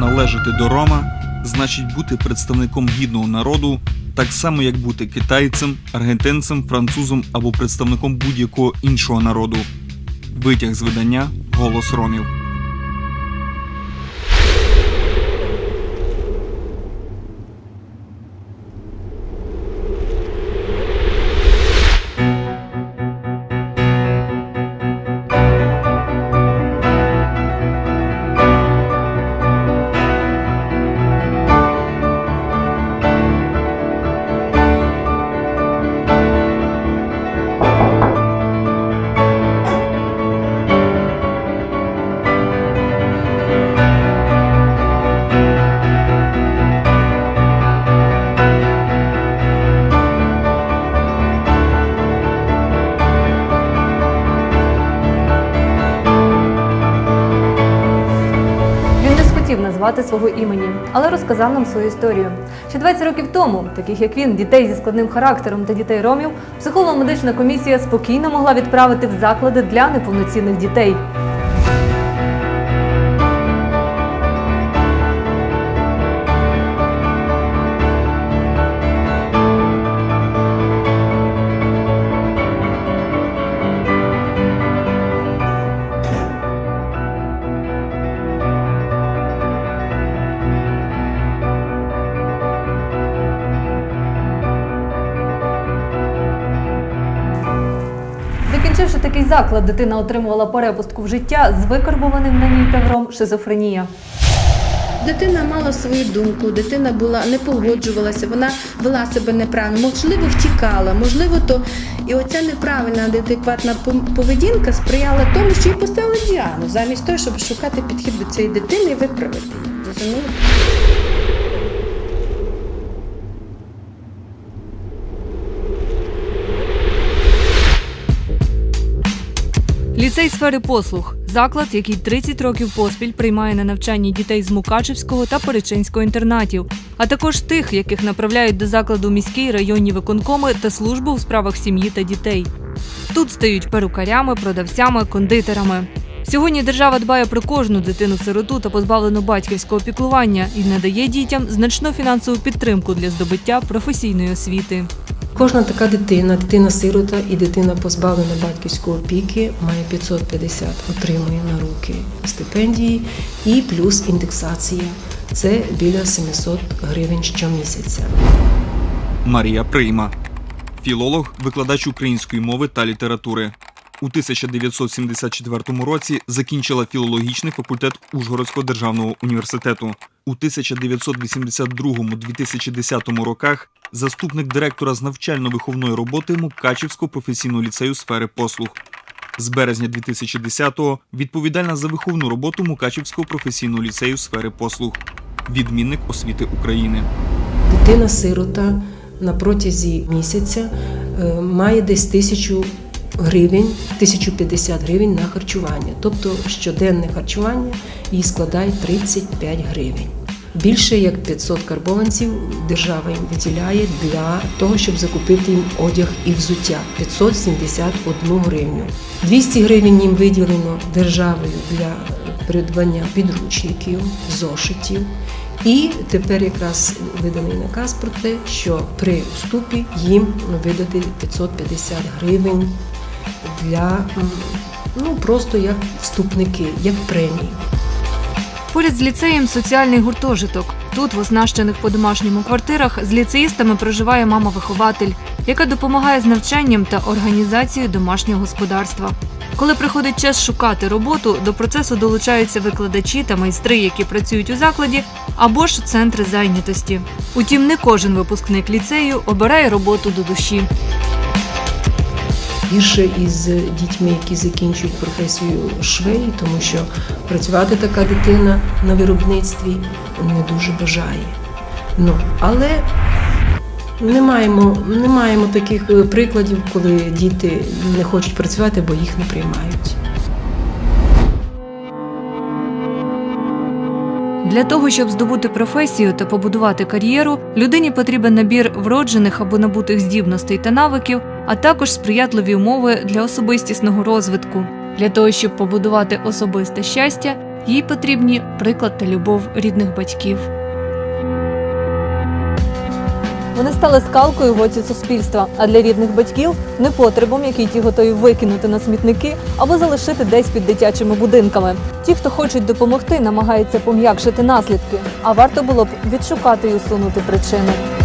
Належати до Рома значить бути представником гідного народу, так само як бути китайцем, аргентинцем, французом або представником будь-якого іншого народу. Витяг з видання Голос Ромів. Схотів назвати свого імені, але розказав нам свою історію. Ще 20 років тому, таких як він, дітей зі складним характером та дітей ромів, психолого-медична комісія спокійно могла відправити в заклади для неповноцінних дітей. Закінчивши такий заклад, дитина отримувала перепустку в життя з викарбованим на ній тавром шизофренія. Дитина мала свою думку, дитина була не погоджувалася, вона вела себе неправильно, можливо, втікала, можливо, то і оця неправильна адекватна поведінка сприяла тому, що їй поставили діагноз, замість того, щоб шукати підхід до цієї дитини і виправити її. Ліцей сфери послуг заклад, який 30 років поспіль приймає на навчання дітей з Мукачевського та Перечинського інтернатів, а також тих, яких направляють до закладу міські районні виконкоми та служби у справах сім'ї та дітей. Тут стають перукарями, продавцями, кондитерами. Сьогодні держава дбає про кожну дитину-сироту та позбавлену батьківського піклування і надає дітям значну фінансову підтримку для здобуття професійної освіти. Кожна така дитина, дитина-сирота і дитина позбавлена батьківської опіки має 550, отримує на руки стипендії і плюс індексація. Це біля 700 гривень щомісяця. Марія Прийма, філолог, викладач української мови та літератури. У 1974 році закінчила філологічний факультет Ужгородського державного університету. У 1982-2010 роках заступник директора з навчально-виховної роботи Мукачівського професійного ліцею сфери послуг. З березня 2010-го відповідальна за виховну роботу Мукачівського професійного ліцею сфери послуг. Відмінник освіти України. Дитина-сирота на протязі місяця е, має десь тисячу гривень, 1050 гривень на харчування. Тобто щоденне харчування їй складає 35 гривень. Більше як 500 карбованців держава їм виділяє для того, щоб закупити їм одяг і взуття 571 гривню. 200 гривень їм виділено державою для придбання підручників, зошитів. І тепер якраз виданий наказ про те, що при вступі їм видати 550 гривень для ну просто як вступники, як премії. Поряд з ліцеєм соціальний гуртожиток. Тут, в оснащених по-домашньому квартирах, з ліцеїстами проживає мама-вихователь, яка допомагає з навчанням та організацією домашнього господарства. Коли приходить час шукати роботу, до процесу долучаються викладачі та майстри, які працюють у закладі, або ж центри зайнятості. Утім, не кожен випускник ліцею обирає роботу до душі. Гірше із дітьми, які закінчують професію швеї, тому що працювати така дитина на виробництві не дуже бажає. Ну, але не маємо, не маємо таких е, прикладів, коли діти не хочуть працювати, бо їх не приймають. Для того, щоб здобути професію та побудувати кар'єру, людині потрібен набір вроджених або набутих здібностей та навиків, а також сприятливі умови для особистісного розвитку. Для того, щоб побудувати особисте щастя, Їй потрібні приклад та любов рідних батьків. Вони стали скалкою в оці суспільства, а для рідних батьків непотребом, який ті готові викинути на смітники або залишити десь під дитячими будинками. Ті, хто хочуть допомогти, намагаються пом'якшити наслідки, а варто було б відшукати і усунути причини.